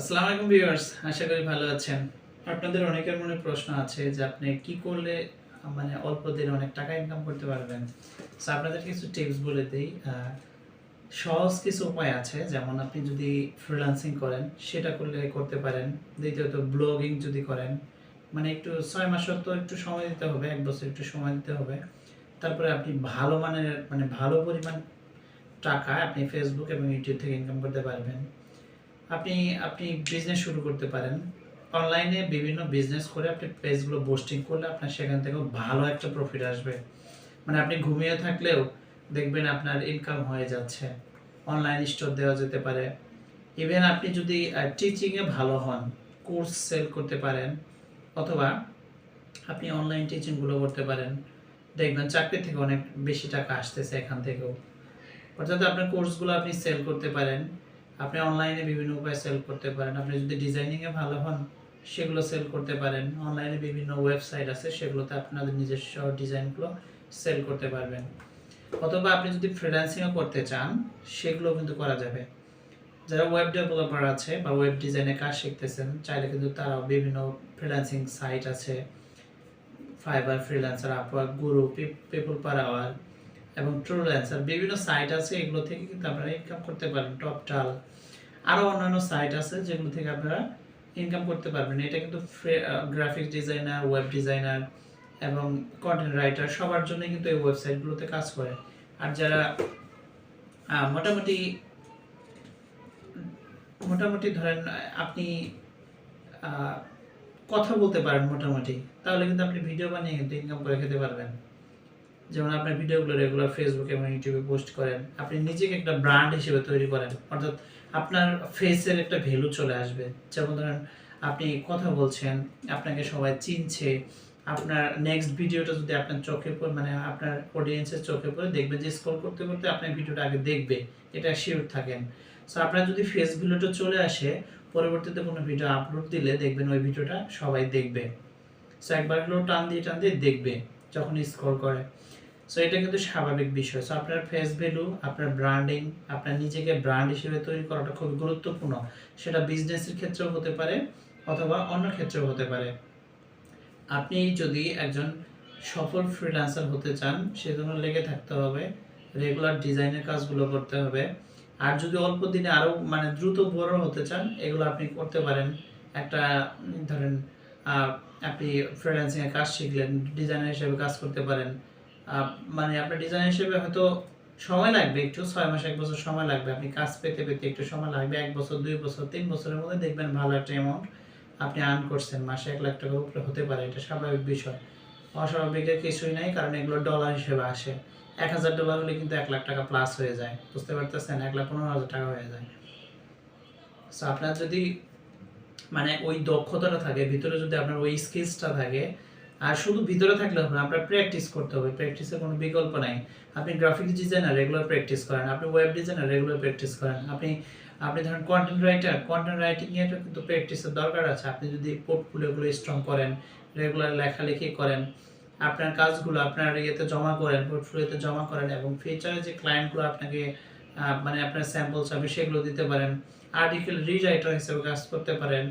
আসসালামু আলাইকুম ভিউয়ার্স, আশা করি ভালো আছেন। আপনাদের অনেকের মনে প্রশ্ন আছে যে আপনি কি করলে মানে অল্প দিনে অনেক টাকা ইনকাম করতে পারবেন। সো আপনাদের কিছু টিপস বলে দিই। সহজ কিছু উপায় আছে, যেমন আপনি যদি ফ্রিল্যান্সিং করেন, সেটা করলে করতে পারেন। দ্বিতীয়ত ব্লগিং যদি করেন মানে একটু ছয় মাসের তো একটু সময় দিতে হবে, এক বছর একটু সময় দিতে হবে। তারপরে আপনি ভালো মানের মানে ভালো পরিমাণ টাকা আপনি ফেসবুক এবং ইউটিউব থেকে ইনকাম করতে পারবেন। আপনি আপনি বিজনেস শুরু করতে পারেন। অনলাইনে বিভিন্ন বিজনেস করে আপনি পেজগুলো বোস্টিং করলে আপনার সেখান থেকেও ভালো একটা প্রফিট আসবে। মানে আপনি ঘুমিয়ে থাকলেও দেখবেন আপনার ইনকাম হয়ে যাচ্ছে। অনলাইন স্টোর দেওয়া যেতে পারে। ইভেন আপনি যদি টিচিংয়ে ভালো হন কোর্স সেল করতে পারেন, অথবা আপনি অনলাইন টিচিংগুলো করতে পারেন, দেখবেন চাকরি থেকে অনেক বেশি টাকা আসতেছে এখান থেকেও। অর্থাৎ আপনার কোর্সগুলো আপনি সেল করতে পারেন। আপনি অনলাইনে বিভিন্ন উপায়ে সেল করতে পারেন। আপনি যদি ডিজাইনিংয়ে ভালো হন, সেগুলো সেল করতে পারেন। অনলাইনে বিভিন্ন ওয়েবসাইট আছে, সেগুলোতে আপনাদের নিজস্ব ডিজাইনগুলো সেল করতে পারবেন। অথবা আপনি যদি ফ্রিল্যান্সিংও করতে চান সেগুলো কিন্তু করা যাবে। যারা ওয়েব ডেভেলপার আছে বা ওয়েব ডিজাইনে কাজ শিখতেছেন, চাইলে কিন্তু তারা বিভিন্ন ফ্রিল্যান্সিং সাইট আছে। Fiverr freelancer Upwork Guru People Per Hour এবং ট্রুল্যান্সার বিভিন্ন সাইট আছে এগুলো থেকে কিন্তু আপনারা ইনকাম করতে পারেন টপটাল আরও অন্যান্য সাইট আছে যেগুলো থেকে আপনারা ইনকাম করতে পারবেন। এটা কিন্তু গ্রাফিক ডিজাইনার ওয়েব ডিজাইনার এবং কন্টেন্ট রাইটার সবার জন্য কিন্তু এই ওয়েবসাইটগুলোতে কাজ করে। আর যারা মোটামুটি মোটামুটি ধরেন আপনি কথা বলতে পারেন মোটামুটি, তাহলে কিন্তু আপনি ভিডিও বানিয়ে কিন্তু ইনকাম করে খেতে পারবেন। যেমন আপনার ভিডিওগুলো রেগুলার ফেসবুক এবং ইউটিউবে পোস্ট করেন, আপনি নিজেকে একটা ব্র্যান্ড হিসেবে তৈরি করেন, অর্থাৎ আপনার ফেসের একটা ভ্যালু চলে আসবে। যেমন ধরেন আপনি কথা বলছেন, আপনাকে সবাই চিনছে, আপনার নেক্সট ভিডিওটা যদি আপনার চোখে পড়ে মানে আপনার অডিয়েন্সের চোখে পড়ে দেখবে যে স্ক্রল করতে করতে আপনার ভিডিওটা আগে দেখবে, এটা শিওর থাকেন। সো আপনার যদি ফেস ভ্যালুটা চলে আসে, পরবর্তীতে কোনো ভিডিও আপলোড দিলে দেখবেন ওই ভিডিওটা সবাই দেখবে। সো একবার টান দিয়ে টান দিয়ে দেখবে যখন স্ক্রল করে। সো এটা কিন্তু স্বাভাবিক বিষয়। সো আপনার ফেস ভ্যালু আপনার ব্র্যান্ডিং আপনার নিজেকে ব্র্যান্ড হিসেবে তৈরি করাটা খুব গুরুত্বপূর্ণ। সেটা বিজনেসের ক্ষেত্রেও হতে পারে অথবা অন্য ক্ষেত্রেও হতে পারে। আপনি যদি একজন সফল ফ্রিল্যান্সার হতে চান, সেজন্য লেগে থাকতে হবে রেগুলার ডিজাইনের কাজগুলো করতে হবে। আর যদি অল্প দিনে আরও মানে দ্রুত বড় হতে চান, এগুলো আপনি করতে পারেন। একটা ধরেন আপনি ফ্রিল্যান্সিংয়ে কাজ শিখলেন ডিজাইনার হিসেবে কাজ করতে পারেন। মানে আপনার ডিজাইন হিসেবে হয়তো সময় লাগবে একটু, ছয় মাস, এক বছর সময় লাগবে। আপনি কাজ পেতে পেতে একটু সময় লাগবে, এক বছর, দুই বছর, তিন বছরের মধ্যে দেখবেন ভালো একটা অ্যামাউন্ট আপনি আর্ন করছেন। মাসে এক লাখ টাকার উপরে হতে পারে, এটা স্বাভাবিক বিষয়। অস্বাভাবিকের কিছুই নাই, কারণ এগুলো ডলার হিসেবে আসে। এক হাজার ডলার হলে কিন্তু এক লাখ টাকা প্লাস হয়ে যায়। বুঝতে পারতেছেন? এক লাখ পনেরো হাজার টাকা হয়ে যায়। সো আপনার যদি মানে ওই দক্ষতাটা থাকে, ভিতরে যদি আপনার ওই স্কিলসটা থাকে আর শুধু ভিতরে থাকলে হবে না, আপনার প্র্যাকটিস করতে হবে। প্র্যাকটিসের কোনো বিকল্প নাই। আপনি গ্রাফিক ডিজাইনার রেগুলার প্র্যাকটিস করেন। আপনি ওয়েব ডিজাইনার রেগুলার প্র্যাকটিস করেন। আপনি আপনি ধরেন কন্টেন্ট রাইটার কন্টেন্ট রাইটিং এর কিন্তু প্র্যাকটিসের দরকার আছে। আপনি যদি পোর্টফোলিওগুলো স্ট্রং করেন রেগুলার লেখালেখি করেন, আপনার কাজগুলো আপনার ইয়েতে জমা করেন পোর্টফোলিওতে জমা করেন এবং ফিউচারে যে ক্লায়েন্টগুলো আপনাকে মানে আপনার স্যাম্পলস হবে সেগুলো দিতে পারেন। আর্টিকেল রিরাইটার হিসেবে কাজ করতে পারেন।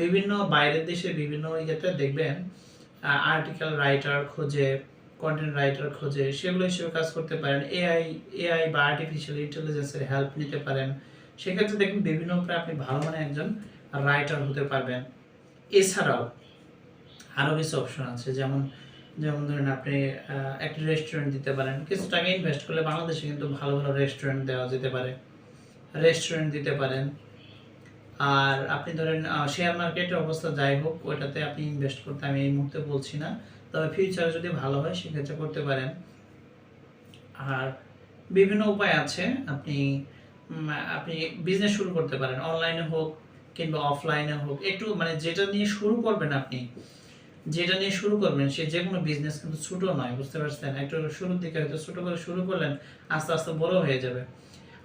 বিভিন্ন বাইরের দেশে বিভিন্ন ইয়েতে দেখবেন আর্টিকেল রাইটার খোঁজে কন্টেন্ট রাইটার খোঁজে, সেগুলো হিসেবে কাজ করতে পারেন। এআই এআই বা আর্টিফিশিয়াল ইন্টেলিজেন্সের হেল্প নিতে পারেন। সেক্ষেত্রে দেখুন, বিভিন্ন উপায়ে আপনি ভালো মানে একজন রাইটার হতে পারবেন। এছাড়াও আরও কিছু অপশন আছে, যেমন যেমন ধরেন আপনি একটি রেস্টুরেন্ট দিতে পারেন। কিছু টাকা ইনভেস্ট করলে বাংলাদেশে কিন্তু ভালো ভালো রেস্টুরেন্ট দেওয়া যেতে পারে। রেস্টুরেন্ট দিতে পারেন। আর আপনি ধরেন শেয়ার মার্কেটের অবস্থা যাই হোক ওইটাতে আপনি ইনভেস্ট করতে, আমি এই মুহূর্তে বলছি না। তবে ফিউচারে যদি ভালো হয়, সেক্ষেত্রে করতে পারেন। আর বিভিন্ন উপায় আছে, আপনি আপনি বিজনেস শুরু করতে পারেন। অনলাইনে হোক কিংবা অফলাইনে হোক, একটু মানে যেটা নিয়ে শুরু করবেন আপনি, যেটা নিয়ে শুরু করবেন, সে যে কোনো বিজনেস কিন্তু ছোটো নয়, বুঝতে পারছেন? একটু শুরুর দিকে হয়তো ছোটো করে শুরু করলেন, আস্তে আস্তে বড় হয়ে যাবে।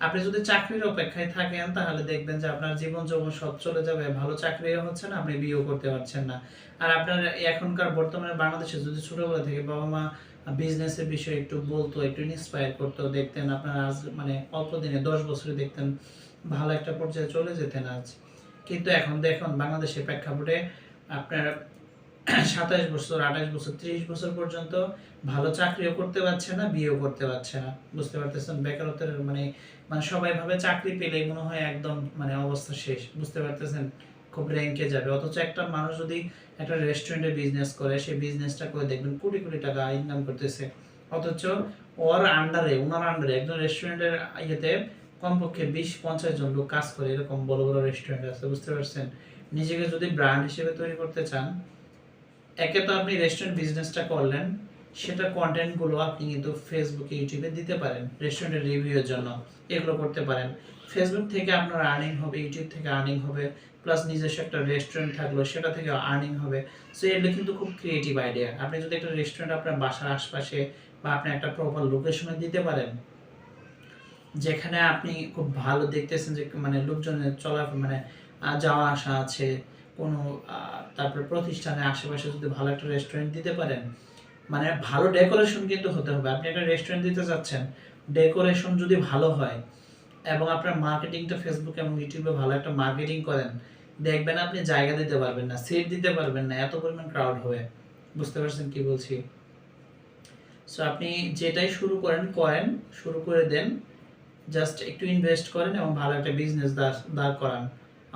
আপনি যদি চাকরির অপেক্ষায় থাকেন, তাহলে দেখবেন যে আপনার জীবন যৌবন সব চলে যাবে। ভালো চাকরিও হচ্ছে না, আপনি বিয়েও করতে পারছেন না। আর আপনার এখনকার বর্তমানে বাংলাদেশে যদি ছোটবেলা থেকে বাবা মা বিজনেসের বিষয়ে একটু বলতো, একটু ইন্সপায়ার করতো, দেখতেন আপনার আজ মানে অল্প দিনে দশ বছরে দেখতেন ভালো একটা পর্যায়ে চলে যেতেন আজ। কিন্তু এখন দেখুন, বাংলাদেশের প্রেক্ষাপটে আপনার সাতাশ বছর, আঠাশ বছর, ত্রিশ বছর পর্যন্ত ভালো চাকরিও করতে পারছে না, বিয়েও করতে পারছে না। বুঝতে পারতেছেন? বেকারত্বের মানে মানে সবাই ভাবে চাকরি পেলেই মনে হয় একদম মানে অবস্থা শেষ। বুঝতে পারতেছেন? খুব র্যাঙ্কে যাবে। অথচ একটা মানুষ যদি একটা রেস্টুরেন্টে বিজনেস করে সেই বিজনেসটা করে দেখবেন কোটি কোটি টাকা ইনকাম করতেছে। অথচ ওর আন্ডারে ওনার আন্ডারে একজন রেস্টুরেন্টের ইয়েতে কমপক্ষে বিশ, পঞ্চাশ জন লোক কাজ করে এরকম বড় বড় রেস্টুরেন্ট আছে, বুঝতে পারছেন? নিজেকে যদি ব্র্যান্ড হিসেবে তৈরি করতে চান, একে তো আপনি রেস্টুরেন্ট বিজনেসটা করলেন সেটা কন্টেন্টগুলো আপনি কিন্তু ফেসবুকে ইউটিউবে দিতে পারেন রেস্টুরেন্টের রিভিউয়ের জন্য, এগুলো করতে পারেন। ফেসবুক থেকে আপনার আর্নিং হবে ইউটিউব থেকে আর্নিং হবে প্লাস নিজস্ব একটা রেস্টুরেন্ট থাকল, সেটা থেকে আর্নিং হবে। সো এগুলো কিন্তু খুব ক্রিয়েটিভ আইডিয়া আপনি যদি একটা রেস্টুরেন্ট আপনার বাসার আশপাশে বা আপনি একটা প্রপার লোকেশনে দিতে পারেন, যেখানে আপনি খুব ভালো দেখতেছেন যে মানে লোকজনের চলা মানে যাওয়া আসা আছে, কোনো তারপর প্রতিষ্ঠানের আশেপাশে যদি ভালো একটা রেস্টুরেন্ট দিতে পারেন মানে ভালো ডেকোরেশন কিন্তু হতে হবে। আপনি একটা রেস্টুরেন্ট দিতে চাচ্ছেন ডেকোরেশন যদি ভালো হয় এবং আপনার মার্কেটিংটা ফেসবুক এবং ইউটিউবে ভালো একটা মার্কেটিং করেন, দেখবেন আপনি জায়গা দিতে পারবেন না সিট দিতে পারবেন না, এত পরিমাণ ক্রাউড হবে। বুঝতে পারছেন কি বলছি? সো আপনি যেটাই শুরু করেন করেন, শুরু করে দেন জাস্ট একটু ইনভেস্ট করেন এবং ভালো একটা বিজনেস দাঁড় দাঁড় করান।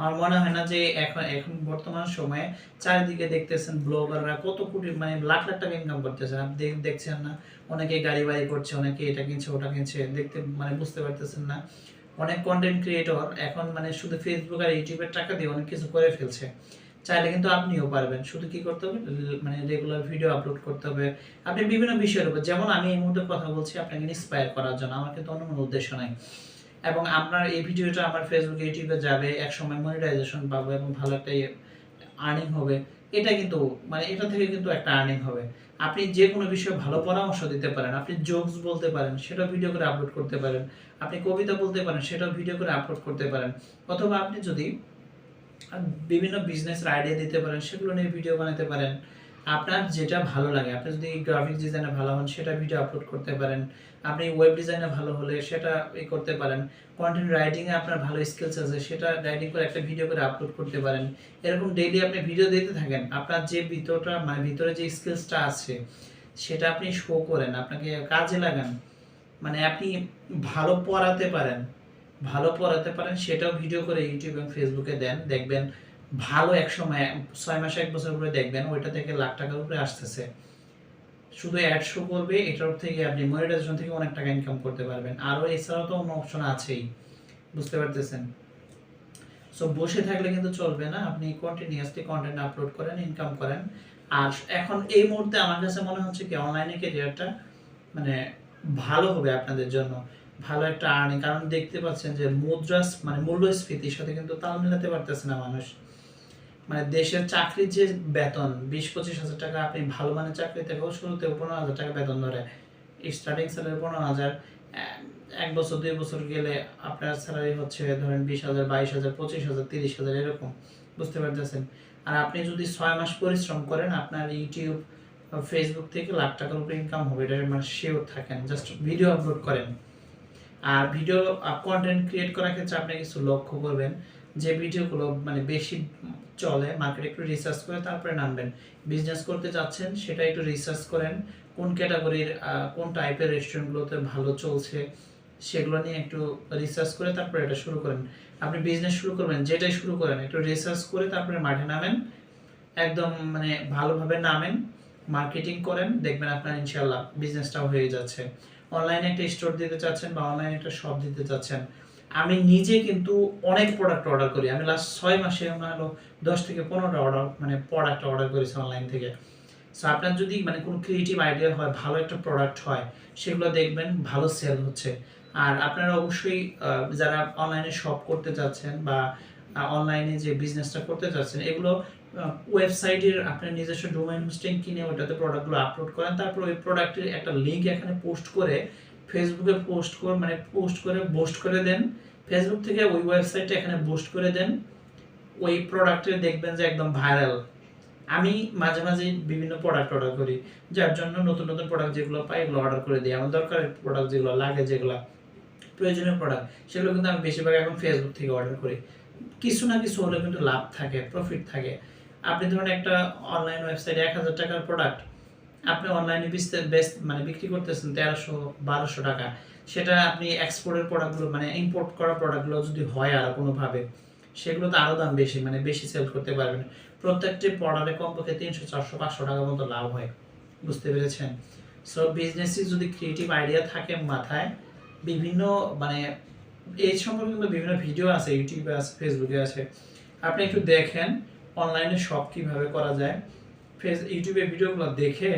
আমার মনে হয় না যে এখন এখন বর্তমান সময়ে চারিদিকে দেখতেছেন ব্লগাররা কত কোটি মানে লাখ লাখ টাকা ইনকাম করতেছে। আপনি দেখছেন না, অনেকে গাড়ি বাড়ি করছে, অনেকে এটা কিনছে, ওটা কিনছে, দেখতে মানে বুঝতে পারতেছেন না। অনেক কন্টেন্ট ক্রিয়েটর এখন মানে শুধু ফেসবুক আর ইউটিউবের টাকা দিয়ে অনেক কিছু করে ফেলছে। চাইলে কিন্তু আপনিও পারবেন। শুধু কি করতে হবে? মানে রেগুলার ভিডিও আপলোড করতে হবে। আপনি বিভিন্ন বিষয়ের উপর যেমন আমি এই মুহূর্তে কথা বলছি আপনাকে ইন্সপায়ার করার জন্য। আমার কিন্তু অন্য কোনো উদ্দেশ্য নাই। এবং আপনার এই ভিডিওটা আমার ফেসবুক ইউটিউবে যাবে এক সময় মনিটাইজেশন পাবো এবং ভালো একটা আর্নিং হবে। এটা কিন্তু মানে এটা থেকে কিন্তু একটা আর্নিং হবে। আপনি যে কোনো বিষয়ে ভালো পরামর্শ দিতে পারেন, আপনি জোকস বলতে পারেন সেটা ভিডিও করে আপলোড করতে পারেন। আপনি কবিতা বলতে পারেন, সেটাও ভিডিও করে আপলোড করতে পারেন। অথবা আপনি যদি বিভিন্ন বিজনেসের আইডিয়া দিতে পারেন, সেগুলো নিয়ে ভিডিও বানাতে পারেন। আপনার যেটা ভালো লাগে, আপনি যদি গ্রাফিক ডিজাইনে ভালো হন, সেটা ভিডিও আপলোড করতে পারেন। আপনি ওয়েব ডিজাইনে ভালো হলে সেটা ই করতে পারেন। কন্টেন্ট রাইটিংয়ে আপনার ভালো স্কিলস আছে, সেটা রাইটিং করে একটা ভিডিও করে আপলোড করতে পারেন। এরকম ডেইলি আপনি ভিডিও দিতে থাকেন, আপনার যে ভিতরটা মানে ভিতরে যে স্কিলসটা আছে, সেটা আপনি শো করেন, আপনাকে কাজে লাগান। মানে আপনি ভালো পড়াতে পারেন, ভালো পড়াতে পারেন, সেটাও ভিডিও করে ইউটিউব এবং ফেসবুকে দেন, দেখবেন ভালো এক সময়, ছয় মাস এক বছর পরে দেখবেন, ওইটা থেকে লাখ টাকার উপরে আসতেছে। শুধু অ্যাড শো করবে, এটার থেকে আপনি মনিটাইজেশন থেকে অনেক টাকা ইনকাম করতে পারবেন। আরও এছাড়াও তো অন্য অপশন আছেই, বুঝতে পারতেছেন? সো বসে থাকলে কিন্তু চলবে না, আপনি কন্টিনিউয়াসলি কন্টেন্ট আপলোড করেন ইনকাম করেন। আর এখন এই মুহূর্তে আমার কাছে মনে হচ্ছে কি অনলাইনে ক্যারিয়ারটা মানে ভালো হবে আপনাদের জন্য, ভালো একটা আর্নিং কারণ দেখতে পাচ্ছেন যে মুদ্রাস মানে মূল্যস্ফীতির সাথে কিন্তু তাল মেলাতে পারতেছে না মানুষ। মানে দেশের চাকরির যে বেতন, বিশ পঁচিশ হাজার টাকা আপনি ভালো মানের চাকরি থেকেও শুরুতে পনেরো হাজার টাকা বেতন ধরে। স্টার্টিং স্যালারি পনেরো হাজার এক বছর, দুই বছর গেলে আপনার স্যালারি হচ্ছে ধরেন বিশ হাজার, বাইশ হাজার, পঁচিশ হাজার, তিরিশ হাজার, এরকম। বুঝতে পারতেছেন? আর আপনি যদি ছয় মাস পরিশ্রম করেন, আপনার ইউটিউব ফেসবুক থেকে লাখ টাকার উপরে ইনকাম হবে। এটা মানে শিওর থাকেন। জাস্ট ভিডিও আপলোড করেন। আর ভিডিও কন্টেন্ট ক্রিয়েট করার ক্ষেত্রে আপনি কিছু লক্ষ্য করবেন। যে ভিডিওগুলো মানে বেশি চলে মার্কেটে একটু রিসার্চ করে তারপরে নামবেন। বিজনেস করতে যাচ্ছেন সেটা একটু রিসার্চ করেন, কোন ক্যাটাগরির কোন টাইপের রেস্টুরেন্টগুলোতে ভালো চলছে, সেগুলো নিয়ে একটু রিসার্চ করে তারপরে এটা শুরু করেন। আপনি বিজনেস শুরু করবেন, যেটাই শুরু করেন, একটু রিসার্চ করে তারপরে মাঠে নামেন, একদম মানে ভালোভাবে নামেন মার্কেটিং করেন, দেখবেন আপনার ইনশাল্লাহ বিজনেসটাও হয়ে যাচ্ছে। অনলাইনে একটা স্টোর দিতে চাচ্ছেন বা অনলাইনে একটা শপ দিতে চাচ্ছেন আমি নিজে কিন্তু অনেক প্রোডাক্ট অর্ডার করি। আমি লাস্ট ছয় মাসে আমার হলো দশ থেকে পনেরোটা অর্ডার মানে প্রোডাক্ট অর্ডার করেছি অনলাইন থেকে। সো আপনার যদি মানে কোনো ক্রিয়েটিভ আইডিয়া হয়, ভালো একটা প্রোডাক্ট হয়, সেগুলো দেখবেন ভালো সেল হচ্ছে। আর আপনারা অবশ্যই যারা অনলাইনে শপ করতে চাচ্ছেন বা অনলাইনে যে বিজনেসটা করতে চাচ্ছেন, এগুলো ওয়েবসাইটের আপনার নিজস্ব ডোমেইন হোস্টিং কিনে ওটাতে প্রোডাক্টগুলো আপলোড করেন। তারপর ওই প্রোডাক্টের একটা লিঙ্ক এখানে পোস্ট করে ফেসবুকে পোস্ট করে মানে পোস্ট করে পোস্ট করে দেন। ফেসবুক থেকে ওই ওয়েবসাইটটা এখানে পোস্ট করে দেন। ওই প্রোডাক্টের দেখবেন যে একদম ভাইরাল আমি মাঝে মাঝে বিভিন্ন প্রোডাক্ট অর্ডার করি, যার জন্য নতুন নতুন প্রোডাক্ট যেগুলো পাই এগুলো অর্ডার করে দিই। আমার দরকার প্রোডাক্ট যেগুলো লাগে, যেগুলো প্রয়োজনীয় প্রোডাক্ট সেগুলো কিন্তু আমি বেশিরভাগ এখন ফেসবুক থেকে অর্ডার করি। কিছু না কিছু হলে কিন্তু লাভ থাকে প্রফিট থাকে। আপনি ধরুন একটা অনলাইন ওয়েবসাইটে এক হাজার টাকার প্রোডাক্ট আপনি অনলাইনে বেস্ট মানে বিক্রি করতেছেন তেরোশো, বারোশো টাকা। সেটা আপনি এক্সপোর্টের প্রোডাক্টগুলো মানে ইম্পোর্ট করা প্রোডাক্টগুলো যদি হয় আর কোনোভাবে, সেগুলো তো আরও দাম বেশি মানে বেশি সেল করতে পারবেন। প্রত্যেকটি প্রোডাক্টে কমপক্ষে তিনশো, চারশো, পাঁচশো টাকার মতো লাভ হয়। বুঝতে পেরেছেন? সো বিজনেসে যদি ক্রিয়েটিভ আইডিয়া থাকে মাথায়, বিভিন্ন মানে এই সম্পর্কে কিন্তু বিভিন্ন ভিডিও আছে ইউটিউবে আছে ফেসবুকে আছে। আপনি একটু দেখেন অনলাইনে শপ কীভাবে করা যায়। ফেস ইউটিউবে ভিডিওগুলো দেখে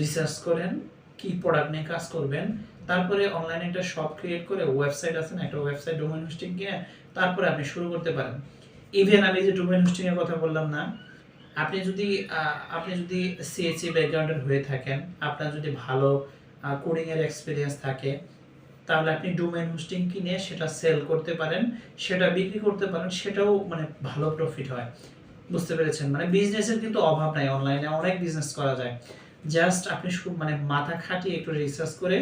রিসার্চ করেন, কি প্রোডাক্ট নিয়ে কাজ করবেন, তারপরে অনলাইনে একটা শপ ক্রিয়েট করে ওয়েবসাইট আছে না, একটা ওয়েবসাইট ডোমেন হোস্টিং গিয়ে তারপরে আপনি শুরু করতে পারেন। ইভেন আমি যে ডোমেন হোস্টিং এর কথা বললাম না, আপনি যদি আপনি যদি সিএসসি ব্যাকগ্রাউন্ডের হয়ে থাকেন, আপনার যদি ভালো কোডিং এর এক্সপিরিয়েন্স থাকে, তাহলে আপনি ডোমেন হোস্টিং কিনে সেটা সেল করতে পারেন, সেটা বিক্রি করতে পারেন, সেটাও মানে ভালো প্রফিট হয়। বুঝতে পেরেছেন। মানে বিজনেসের কিন্তু অভাব নাই অনলাইনে অনেক বিজনেস করা যায়। জাস্ট আপনি মানে মাথা খাটিয়ে একটু রিসার্চ করে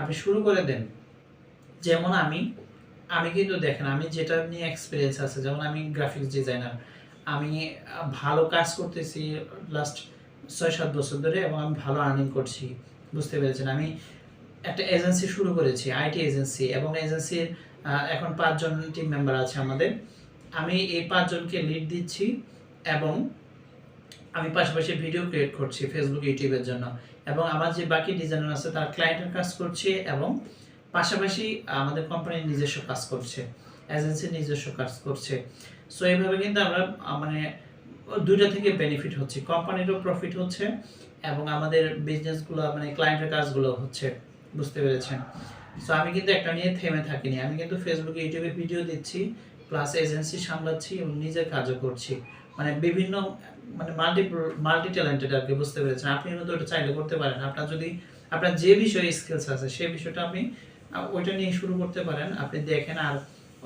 আপনি শুরু করে দেন। যেমন আমি আমি কিন্তু দেখেন, আমি যেটা নিয়ে এক্সপিরিয়েন্স আছে, যেমন আমি গ্রাফিক্স ডিজাইনার আমি ভালো কাজ করতেছি লাস্ট ছয় সাত বছর ধরে এবং আমি ভালো আর্নিং করছি। বুঝতে পেরেছেন? আমি একটা এজেন্সি শুরু করেছি আইটি এজেন্সি এবং এজেন্সির এখন পাঁচজন টিম মেম্বার আছে আমাদের। আমি এই পাঁচজনকে লিড দিচ্ছি। এবং আমি পাশাপাশি ভিডিও ক্রিয়েট করছি ফেসবুক ইউটিউবের জন্য। এবং আমার যে বাকি ডিজাইনার আছে, তার ক্লায়েন্টের কাজ করছে এবং পাশাপাশি আমাদের কোম্পানির নিজস্ব কাজ করছে। এজেন্সির নিজস্ব কাজ করছে। সো এইভাবে কিন্তু আমরা মানে দুইটা থেকে বেনিফিট হচ্ছে। কোম্পানিরও প্রফিট হচ্ছে এবং আমাদের বিজনেসগুলো মানে ক্লায়েন্টের কাজগুলো হচ্ছে। বুঝতে পেরেছেন? সো আমি কিন্তু একটা নিয়ে থেমে থাকিনি। আমি কিন্তু ফেসবুকে ইউটিউবে ভিডিও দিচ্ছি প্লাস এজেন্সি সামলাচ্ছি এবং নিজের কাজও করছি। মানে বিভিন্ন মানে মাল্টি মাল্টি ট্যালেন্টেড আর কি, বুঝতে পেরেছেন। আপনি কিন্তু ওটা চাইলে করতে পারেন। আপনার যদি, আপনার যে বিষয়ে স্কিলস আছে সেই বিষয়টা আপনি ওইটা নিয়ে শুরু করতে পারেন। আপনি দেখেন আর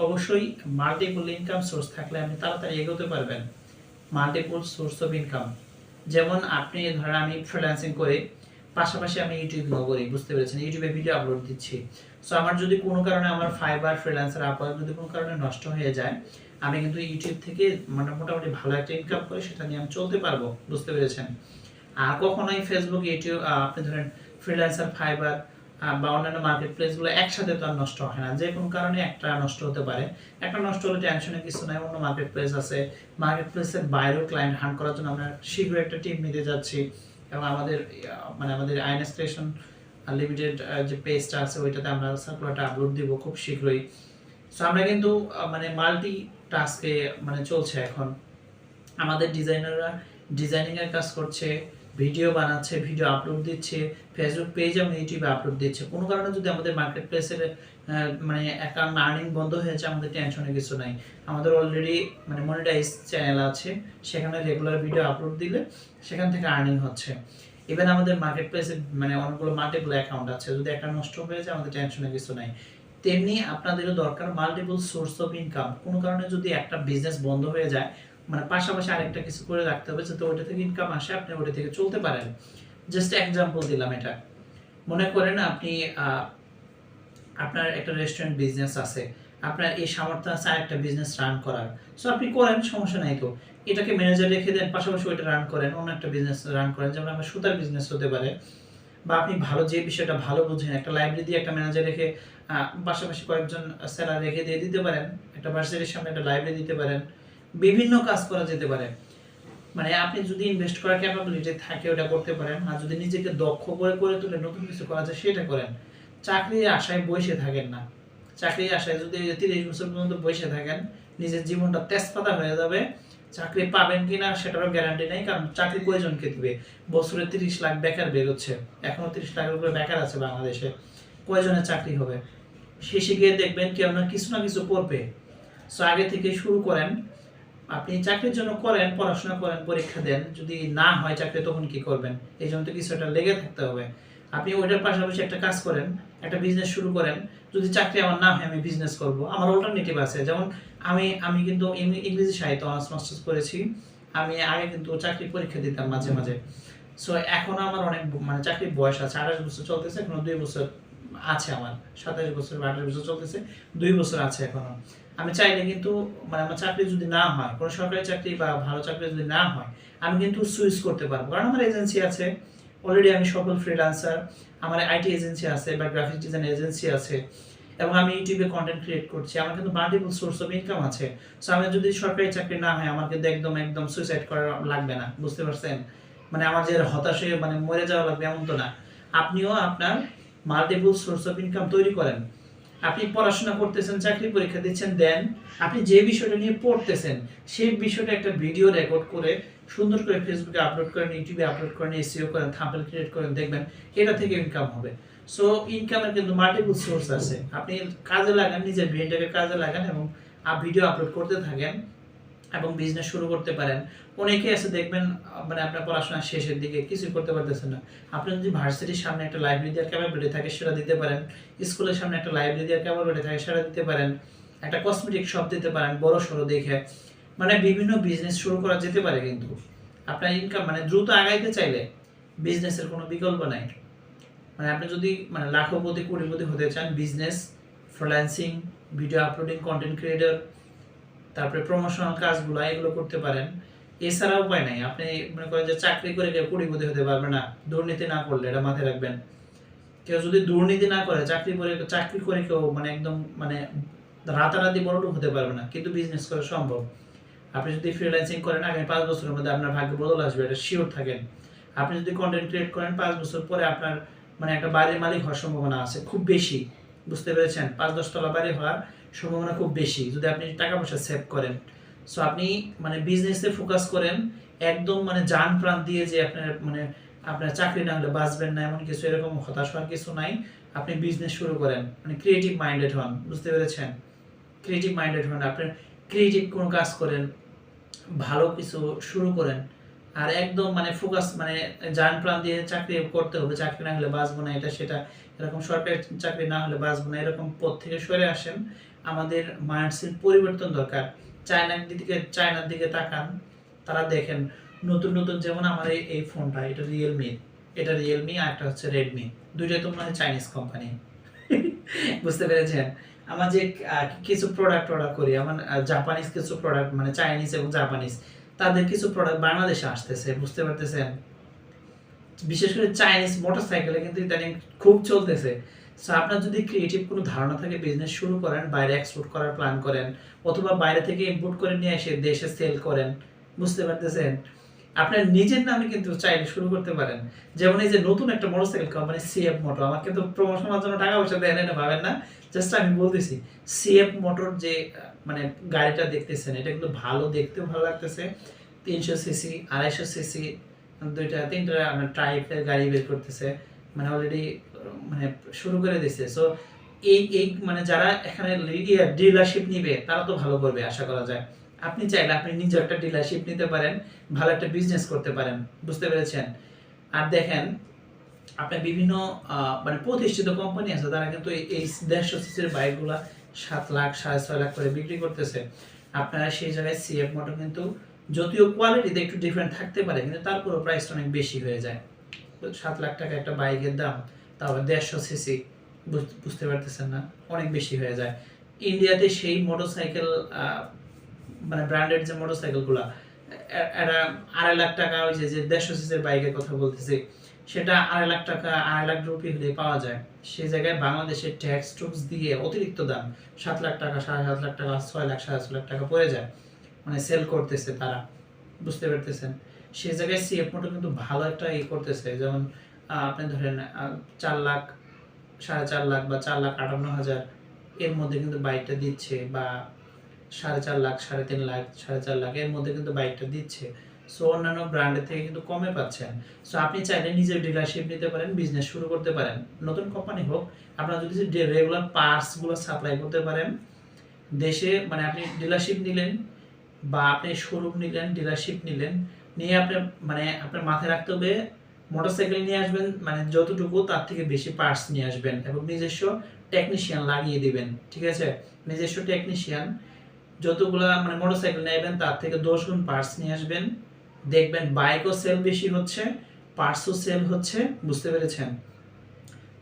অবশ্যই মাল্টিপল ইনকাম সোর্স থাকলে আপনি তাড়াতাড়ি এগোতে পারবেন। মাল্টিপল সোর্স অফ ইনকাম যেমন আপনি, ধরেন আমি ফ্রিল্যান্সিং করি পাশাপাশি আমি ইউটিউব করি, বুঝতে পেরেছেন? ইউটিউবে ভিডিও আপলোড দিচ্ছি। সো আমার যদি কোনো কারণে আমার ফাইবার ফ্রিল্যান্সার আপলোড যদি কোনো কারণে নষ্ট হয়ে যায় আমি কিন্তু ইউটিউব থেকে মানে মোটামুটি ভালো একটা ইনকাম করে সেটা নিয়ে আমি চলতে পারব, বুঝতে পেরেছেন? আর কখনোই ফেসবুক ইউটিউব আপনি ধরেন ফ্রিল্যান্সার ফাইবার বা অন্যান্য মার্কেট প্লেসগুলো একসাথে তো আর নষ্ট হয় না। যে কোনো কারণে একটা নষ্ট হতে পারে। একটা নষ্ট হলে টেনশনের কিছু নাই, অন্য মার্কেট প্লেস আছে। মার্কেট প্লেসের বাইরেও ক্লায়েন্ট হান্ট করার জন্য আমরা শীঘ্রই একটা টিম নিতে যাচ্ছি। এবং আমাদের মানে আমাদের আইএনএস ক্রিয়েশন লিমিটেড যে পেজটা আছে, ওইটাতে আমরা সার্কুলারটা আপলোড দিব খুব শীঘ্রই। সো আমরা কিন্তু মানে মাল্টি টাস্কে মানে চলছে এখন। আমাদের ডিজাইনাররা ডিজাইনিং এর কাজ করছে ভিডিও বানাচ্ছে ভিডিও আপলোড দিচ্ছে ফেসবুক পেজ এবং ইউটিউবে আপলোড দিচ্ছে। কোনো কারণে যদি আমাদের মার্কেট প্লেসের মানে অ্যাকাউন্ট আর্নিং বন্ধ হয়েছে আমাদের টেনশনের কিছু নাই। আমাদের অলরেডি মানে মনিটাইজ চ্যানেল আছে, সেখানে রেগুলার ভিডিও আপলোড দিলে সেখান থেকে আর্নিং হচ্ছে। ইভেন আমাদের মার্কেট প্লেসে মানে অনেকগুলো মাল্টিপল অ্যাকাউন্ট আছে। যদি একটা নষ্ট হয়ে যায়, আমাদের টেনশনের কিছু নাই। তেমনি আপনাদেরও দরকার মাল্টিপল সোর্স অফ ইনকাম কোনো কারণে যদি একটা বিজনেস বন্ধ হয়ে যায় মানে পাশাপাশি আরেকটা কিছু করে রাখতে হবে যাতে ওটা থেকে ইনকাম আসে, আপনি ওটা থেকে চলতে পারেন। জাস্ট এক্সাম্পল দিলাম এটা। মনে করেন আপনি আপনার একটা রেস্টুরেন্ট বিজনেস আছে। আপনার এই সামর্থ্য আছে আরেকটা বিজনেস রান করার। সো আপনি করেন, সমস্যা নাই তো। এটাকে ম্যানেজার রেখে দেন, পাশাপাশি ওইটা রান করেন, অন্য একটা বিজনেস রান করেন। যেমন আপনার সুতার বিজনেস হতে পারে। বা আপনি ভালো যে বিষয়টা ভালো বুঝেন, একটা লাইব্রেরি দিয়ে একটা ম্যানেজার রেখে পাশাপাশি কয়েকজন স্যালার রেখে দিয়ে দিতে পারেন, একটা ভার্সিটির সামনে একটা লাইব্রেরি দিতে পারেন, বিভিন্ন কাজ করা যেতে পারে। মানে আপনি যদি ইনভেস্ট করার ক্যাপাবিলিটি থাকে, ওটা করতে পারেন, আর যদি নিজেকে দক্ষ করে করে তুলে নতুন কিছু করা যায়, সেটা করেন। চাকরির আশায় বসে থাকেন না। চাকরির আশায় যদি তিরিশ বছর পর্যন্ত বসে থাকেন, নিজের জীবনটা তেজপাতা হয়ে যাবে। চাকরি পাবেন কিনা সেটারও গ্যারান্টি নেই, কারণ চাকরি কয়জনকে দিবে? বছরে তিরিশ লাখ বেকার বেরোচ্ছে এখনও তিরিশ লাখের উপরে বেকার আছে বাংলাদেশে কয়জনের চাকরি হবে? শেষে গিয়ে দেখবেন কেউ না কিছু না কিছু করবে সো আগে থেকে শুরু করেন, আপনি চাকরির জন্য করেন, পড়াশোনা করেন, পরীক্ষা দেন, যদি না হয় চাকরি তখন কি করবেন? এই জন্য তো কিছু একটা লেগে থাকতে হবে। আপনি ওইটার পাশাপাশি একটা কাজ করেন, একটা বিজনেস শুরু করেন যদি চাকরি আমার না হয় আমি বিজনেস করব। আমার অল্টারনেটিভ আছে। যেমন আমি আমি কিন্তু ইংরেজি সাহিত্য অনার্স মাস্টার্স করেছি। আমি আগে কিন্তু চাকরি পরীক্ষা দিতাম মাঝে মাঝে। সো এখন আমার অনেক মানে চাকরির বয়স আছে। আঠাশ বছর চলতেছে এখনও দুই বছর আছে আমার। সাতাশ বছর বা আঠাশ বছর চলতেছে দুই বছর আছে এখনও। আমি চাইলে কিন্তু মানে আমার চাকরি যদি না হয় কোনো সরকারি চাকরি বা ভালো চাকরি যদি না হয় আমি কিন্তু সুইচ করতে পারব। কারণ আমার এজেন্সি আছে। অলরেডি আমি সফল ফ্রিল্যান্সার আমার আইটি এজেন্সি আছে বা গ্রাফিক ডিজাইন এজেন্সি আছে, এবং আমি ইউটিউবে কন্টেন্ট ক্রিয়েট করছি, আমার কিন্তু মাল্টিপল সোর্স অফ ইনকাম আছে। সো আমি যদি সরকারি চাকরি না হয়, আমার কিন্তু একদম একদম সুইসাইড করা লাগবে না, বুঝতে পারছেন? মানে আমার যে হতাশ হয়ে মানে মরে যাওয়া লাগবে এমন তো না। আপনিও আপনার মাল্টিপল সোর্স অফ ইনকাম তৈরি করেন। আপনি পড়াশোনা করতেছেন, চাকরি পরীক্ষা দিচ্ছেন, দেন আপনি যে বিষয়টা নিয়ে পড়তেছেন, সেই বিষয়টা একটা ভিডিও রেকর্ড করে সুন্দর করে ফেসবুকে আপলোড করেন ইউটিউবে আপলোড করেন এসিও করেন থাম্পেল ক্রিয়েট করেন, দেখবেন এটা থেকে ইনকাম হবে। সো ইনকামের কিন্তু মাল্টিপল সোর্স আছে। আপনি কাজে লাগান, নিজের ব্রেনটাকে কাজে লাগান এবং ভিডিও আপলোড করতে থাকেন এবং বিজনেস শুরু করতে পারেন। অনেকে আছে, দেখবেন মানে আপনার পড়াশোনা শেষের দিকে, কিছুই করতে পারতেছেন না। আপনি যদি ভার্সিটির সামনে একটা লাইব্রেরি দেওয়ার ক্যাপাবিলিটি থাকে, সেটা দিতে পারেন। স্কুলের সামনে একটা লাইব্রেরি দেওয়ার ক্যাপাবিলিটি থাকে, সেটা দিতে পারেন। একটা কসমেটিক শপ দিতে পারেন, বড় সড়ো দেখে। মানে বিভিন্ন বিজনেস শুরু করা যেতে পারে কিন্তু। আপনার ইনকাম মানে দ্রুত আগাইতে চাইলে বিজনেসের কোনো বিকল্প নাই। মানে আপনি যদি মানে লাখপতি, কোটিপতি হতে চান business freelancing video uploading content creator তারপরে প্রমোশনাল কাজগুলো, এগুলো করতে পারেন। এছাড়া উপায় নাই। আপনি মনে করেন যে চাকরি করে কেউ কোটিপতি হতে পারবে না, দুর্নীতি না করলে, এটা মাথায় রাখবেন। কেউ যদি দুর্নীতি না করে, চাকরি করে চাকরি করে কেউ মানে একদম মানে রাতারাতি বড় লোক হতে পারবে না, কিন্তু বিজনেস করা সম্ভব। আপনি যদি ফ্রিল্যান্সিং করেন, আগামী পাঁচ বছরের মধ্যে আপনার ভাগ্য বদল আসবে, এটা শিওর থাকেন। আপনি যদি কন্টেন্ট ক্রিয়েট করেন, পাঁচ বছর পরে আপনার মানে একটা বাড়ির মালিক হওয়ার সম্ভাবনা আছে, খুব বেশি। বুঝতে পেরেছেন? পাঁচ দশ তলা বাড়ি হওয়ার সম্ভাবনা খুব বেশি। যদি আপনি টাকা পয়সা সেভ করেন। সো আপনি মানে বিজনেসে ফোকাস করেন, একদম মানে যান প্রাণ দিয়ে যে আপনার মানে আপনার চাকরি না হলে বাঁচবেন না, এমন কিছু, এরকম হতাশ হওয়ার কিছু নাই। আপনি বিজনেস শুরু করেন। মানে ক্রিয়েটিভ মাইন্ডেড হন, বুঝতে পেরেছেন? ক্রিয়েটিভ মাইন্ডেড হন, আপনি ক্রিয়েটিভ কোনো কাজ করেন, ভালো কিছু শুরু করেন, আর একদম মানে ফোকাস মানে যান প্রাণ দিয়ে চাকরি করতে হবে। চাকরি না হলে বাঁচবো না, এটা সেটা। এরকম সরকারি চাকরি না হলে বাঁচবো না, এরকম পথ থেকে সরে আসেন। আমাদের মাইন্ডসেট পরিবর্তন দরকার। চায়নার দিকে চায়নার দিকে তাকান, তারা দেখেন নতুন নতুন যেমন আমার এই ফোনটা, এটা রিয়েলমি এটা রিয়েলমি আর একটা হচ্ছে রেডমি দুইটাই তো মনে হয় চাইনিজ কোম্পানি বুঝতে পেরেছেন? আমার যে কিছু প্রোডাক্ট অর্ডার করি, আমার জাপানিজ কিছু প্রোডাক্ট মানে চাইনিজ এবং জাপানিজ তাদের কিছু প্রোডাক্ট বাংলাদেশে আসতেছে, বুঝতে পারতেছেন? বিশেষ করে চাইনিজ মোটরসাইকেলে কিন্তু ইদানিং খুব চলতেছে। সো আপনার যদি ক্রিয়েটিভ কোনো ধারণা থাকে বিজনেস শুরু করেন, বাইরে এক্সপোর্ট করার প্ল্যান করেন, অথবা বাইরে থেকে ইম্পোর্ট করে নিয়ে এসে দেশে সেল করেন, বুঝতে পারতেছেন? আপনার নিজের নামে কিন্তু চাইলে শুরু করতে পারেন। যেমন এই যে নতুন একটা মোটরসাইকেল কোম্পানি সিএফ মোটর আমার কিন্তু প্রমোশনের জন্য টাকা পয়সা দেন না, ভাবেন না? জাস্ট আমি বলতেছি সিএফ মোটর যে মানে গাড়িটা দেখতেছেন, এটা কিন্তু ভালো দেখতেও ভালো লাগতেছে। তিনশো সিসি আড়াইশো সিসি দুইটা, তিনটা টাইপের গাড়ি বের করতেছে। মানে অলরেডি মানে শুরু করে দিছে। সো এই এই মানে যারা এখানে ডিলারশিপ নিবে, তারা তো ভালো করবে, আশা করা যায়। আপনি চাইলে আপনি নিজে একটা ডিলারশিপ নিতে পারেন, ভালো একটা বিজনেস করতে পারেন, বুঝতে পেরেছেন? আর দেখেন আপনার বিভিন্ন মানে প্রতিষ্ঠিত কোম্পানি আছে, তারা কিন্তু এই- দেড়শো সিসির বাইকগুলা সাত লাখ, সাড়ে ছয় লাখ করে বিক্রি করতেছে। আপনারা সেই জায়গায় সিএফ মোটর কিন্তু যদিও কোয়ালিটিতে একটু ডিফারেন্ট থাকতে পারে, কিন্তু তারপরেও প্রাইসটা অনেক বেশি হয়ে যায়। সাত লাখ টাকা একটা বাইকের দাম তারপর দেড়শো সিসি বুঝতে পারতেছেন না, অনেক বেশি হয়ে যায়। ইন্ডিয়াতে সেই মোটরসাইকেল মানে ব্র্যান্ডেড যে মোটরসাইকেলগুলো এটা আড়াই লাখ টাকা ওই যে দেড়শো সিসির বাইকের কথা বলতেছি, সেটা আড়াই লাখ টাকা, আড়াই লাখ রুপি হলে পাওয়া যায়। সেই জায়গায় বাংলাদেশে ট্যাক্স টুক্স দিয়ে অতিরিক্ত দাম, সাত লাখ টাকা, সাড়ে সাত লাখ টাকা, ছয় লাখ, সাড়ে ছয় লাখ টাকা পড়ে যায়। মানে সেল করতেছে তারা, বুঝতে পারতেছেন? সেই জায়গায় সিএফ মোটো কিন্তু ভালো একটা ই করতেছে। যেমন আপনি ধরেন চার লাখ, সাড়ে চার লাখ বা চার লাখ আটান্ন হাজার এর মধ্যে কিন্তু বাইকটা দিচ্ছে বা সাড়ে চার লাখ, সাড়ে তিন লাখ, সাড়ে চার লাখ এর মধ্যে কিন্তু বাইকটা দিচ্ছে। সো অন্যান্য ব্র্যান্ডের থেকে কিন্তু কমে পাচ্ছেন সো আপনি চাইলে নিজের ডিলারশিপ নিতে পারেন বিজনেস শুরু করতে পারেন। নতুন কোম্পানি হোক, আপনারা যদি রেগুলার পার্টসগুলো সাপ্লাই করতে পারেন, দেশে মানে আপনি ডিলারশিপ নিলেন বা আপনি শোরুম নিলেন ডিলারশিপ নিলেন নিয়ে আপনি মানে আপনার মাথায় রাখতে হবে মোটরসাইকেল নিয়ে আসবেন মানে যতটুকু তার থেকে বেশি পার্টস নিয়ে আসবেন এবং নিজস্ব টেকনিশিয়ান লাগিয়ে দিবেন, ঠিক আছে? নিজস্ব টেকনিশিয়ান যতগুলা মানে মোটরসাইকেল নেবেন তার থেকে দশ গুণ পার্টস নিয়ে আসবেন। দেখবেন বাইকও সেল বেশি হচ্ছে পার্টসও সেল হচ্ছে, বুঝতে পেরেছেন?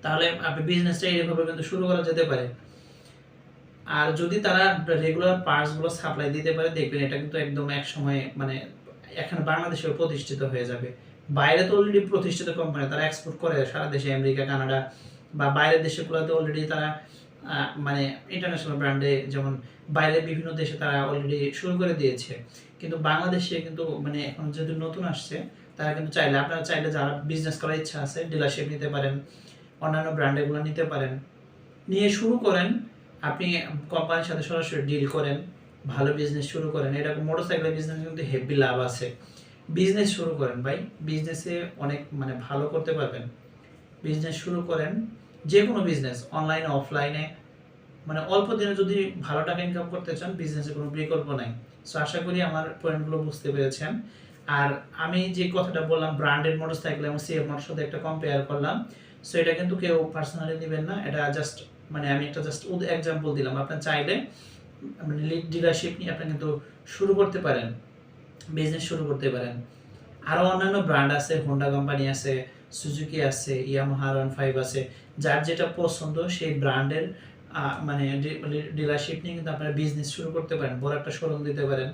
তাহলে আপনি বিজনেসটা এইভাবে কিন্তু শুরু করা যেতে পারে। আর যদি তারা রেগুলার পার্টসগুলো সাপ্লাই দিতে পারে, দেখবেন এটা কিন্তু একদম এক সময় মানে এখানে বাংলাদেশেও প্রতিষ্ঠিত হয়ে যাবে। বাইরে তো অলরেডি প্রতিষ্ঠিত কোম্পানি তারা এক্সপোর্ট করে সারা দেশে, আমেরিকা, কানাডা, বা বাইরের দেশগুলোতে অলরেডি তারা মানে ইন্টারন্যাশনাল ব্র্যান্ডে যেমন বাইরে বিভিন্ন দেশে তারা অলরেডি শুরু করে দিয়েছে। কিন্তু বাংলাদেশে কিন্তু মানে এখন যেহেতু নতুন আসছে, তারা কিন্তু চাইলে, আপনারা চাইলে যারা বিজনেস করার ইচ্ছা আছে ডিলারশিপ নিতে পারেন, অন্যান্য ব্র্যান্ডেগুলো নিতে পারেন। নিয়ে শুরু করেন, আপনি কোম্পানির সাথে সরাসরি ডিল করেন। ভালো বিজনেস শুরু করেন। এরকম মোটরসাইকেলের বিজনেস কিন্তু হেভি লাভ আছে। বিজনেস শুরু করেন ভাই। বিজনেসে অনেক মানে ভালো করতে পারবেন। বিজনেস শুরু করেন যে কোনো বিজনেস অনলাইনে অফলাইনে মানে অল্প দিনে যদি ভালো টাকা ইনকাম করতে চান বিজনেসে কোনো বিকল্প নাই। সো আশা করি আমার পয়েন্টগুলো বুঝতে পেরেছেন। আর আমি যে কথাটা বললাম ব্র্যান্ডেড মোটরসাইকেল এবং সিএফ মোটর সাথে একটা কম্পেয়ার করলাম সো এটা কিন্তু কেউ পার্সোনালি নেবেন না। এটা জাস্ট মানে আমি একটা জাস্ট এক্সাম্পল দিলাম। আপনার চাইলে মানে ডিলারশিপ নিয়ে আপনি কিন্তু শুরু করতে পারেন বিজনেস শুরু করতে পারেন। আরও অন্যান্য ব্র্যান্ড আছে হোন্ডা কোম্পানি আছে সুজুকি আছে ইয়ামাহা ওয়ান ফাইভ আছে, যার যেটা পছন্দ সেই ব্র্যান্ডের মানে ডিলারশিপ নিয়ে কিন্তু আপনারা বিজনেস শুরু করতে পারেন, বড় একটা শোরুম দিতে পারেন।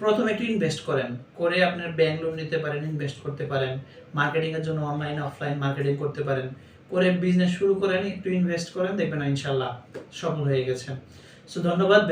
প্রথমে একটু ইনভেস্ট করেন, করে আপনার ব্যাংক লোন নিতে পারেন ইনভেস্ট করতে পারেন। মার্কেটিংয়ের জন্য অনলাইন অফলাইন মার্কেটিং করতে পারেন। করে বিজনেস শুরু করেন, একটু ইনভেস্ট করেন, দেখবেন ইনশাল্লাহ সফল হয়ে গেছেন। সো ধন্যবাদ